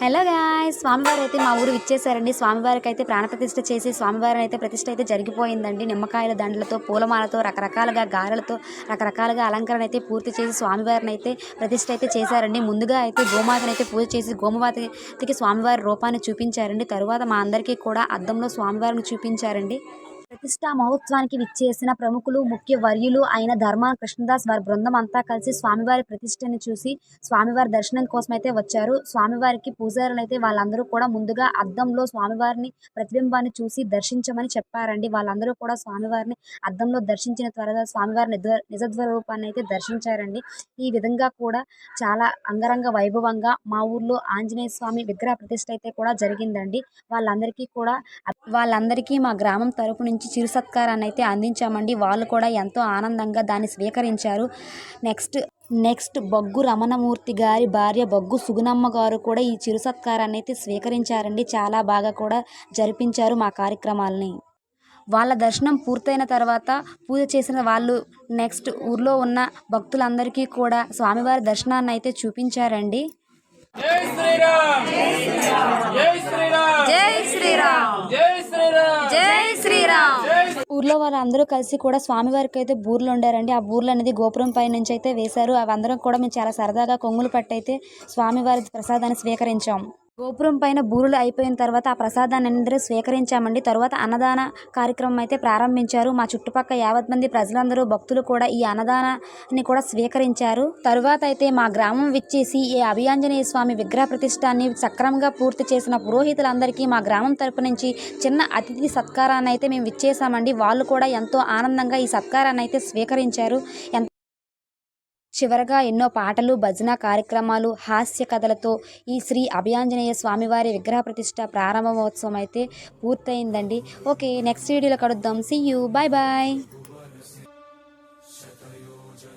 Hello guy స్వామివారు అయితే మా ఊరు ఇచ్చేసారండి స్వామివారికి అయితే ప్రాణప్రతిష్ఠ చేసి స్వామివారిని అయితే ప్రతిష్ఠ అయితే జరిగిపోయిందండి. నిమ్మకాయల దండలతో పూలమాలతో రకరకాలుగా గారెలతో రకరకాలుగా అలంకరణ అయితే పూర్తి చేసి స్వామివారిని అయితే ప్రతిష్ఠ అయితే చేశారండి. ముందుగా అయితే గోమాతను అయితే పూజ చేసి గోమవాతికి స్వామివారి రూపాన్ని చూపించారండి. తరువాత మా అందరికీ కూడా అద్దంలో స్వామివారిని చూపించారండి. ప్రతిష్టా మహోత్సవానికి విచ్చేసిన ప్రముఖులు ముఖ్య వర్యులు అయిన ధర్మ కృష్ణదాస్ వారి బృందం అంతా కలిసి స్వామివారి ప్రతిష్టని చూసి స్వామివారి దర్శనం కోసం అయితే వచ్చారు. స్వామివారికి పూజారులు అయితే వాళ్ళందరూ కూడా ముందుగా అద్దంలో స్వామివారిని ప్రతిబింబాన్ని చూసి దర్శించమని చెప్పారండి. వాళ్ళందరూ కూడా స్వామివారిని అద్దంలో దర్శించిన త్వరగా స్వామివారి నిజ నిజద్వ రూపాన్ని అయితే దర్శించారండి. ఈ విధంగా కూడా చాలా అంగరంగ వైభవంగా మా ఊర్లో ఆంజనేయ స్వామి విగ్రహ ప్రతిష్ట అయితే కూడా జరిగిందండి. వాళ్ళందరికీ కూడా వాళ్ళందరికీ మా గ్రామం తరపు నుంచి చిరు సత్కారాన్ని అయితే అందించామండి. వాళ్ళు కూడా ఎంతో ఆనందంగా దాన్ని స్వీకరించారు. నెక్స్ట్ నెక్స్ట్ బొగ్గు రమణమూర్తి గారి భార్య బొగ్గు సుగుణమ్మ గారు కూడా ఈ చిరు సత్కారాన్ని అయితే స్వీకరించారండి. చాలా బాగా కూడా జరిపించారు మా కార్యక్రమాలని. వాళ్ళ దర్శనం పూర్తయిన తర్వాత పూజ చేసిన వాళ్ళు నెక్స్ట్ ఊర్లో ఉన్న భక్తులందరికీ కూడా స్వామివారి దర్శనాన్ని అయితే చూపించారండి. జై శ్రీరామ్! జై శ్రీరామ్! శ్రీరామ్ ఊర్లో వాళ్ళందరూ కలిసి కూడా స్వామివారికి అయితే బూర్లు ఉండారండి ఆ బూర్లు అనేది గోపురం పై నుంచి అయితే వేశారు. అవి అందరం కూడా మేము చాలా సరదాగా కొంగులు పట్టయితే స్వామివారి ప్రసాదాన్ని స్వీకరించాం. గోపురం పైన బూరులు అయిపోయిన తర్వాత ఆ ప్రసాదాన్ని అందరూ స్వీకరించామండి. తర్వాత అన్నదాన కార్యక్రమం అయితే ప్రారంభించారు. మా చుట్టుపక్కల యావత్ మంది ప్రజలందరూ భక్తులు కూడా ఈ అన్నదానాన్ని కూడా స్వీకరించారు. తరువాత అయితే మా గ్రామం విచ్చేసి ఈ అభియాంజనేయ స్వామి విగ్రహ ప్రతిష్టాన్ని సక్రమంగా పూర్తి చేసిన పురోహితులందరికీ మా గ్రామం తరపు నుంచి చిన్న అతిథి సత్కారాన్ని అయితే మేము విచ్చేసామండి వాళ్ళు కూడా ఎంతో ఆనందంగా ఈ సత్కారాన్ని అయితే స్వీకరించారు. చివరగా ఎన్నో పాటలు భజన కార్యక్రమాలు హాస్య కథలతో ఈ శ్రీ అభయాంజనేయ స్వామివారి విగ్రహ ప్రతిష్ట ప్రారంభమోత్సవం అయితే పూర్తయిందండి. ఓకే నెక్స్ట్ వీడియోలో కలుద్దాం. C you bye bye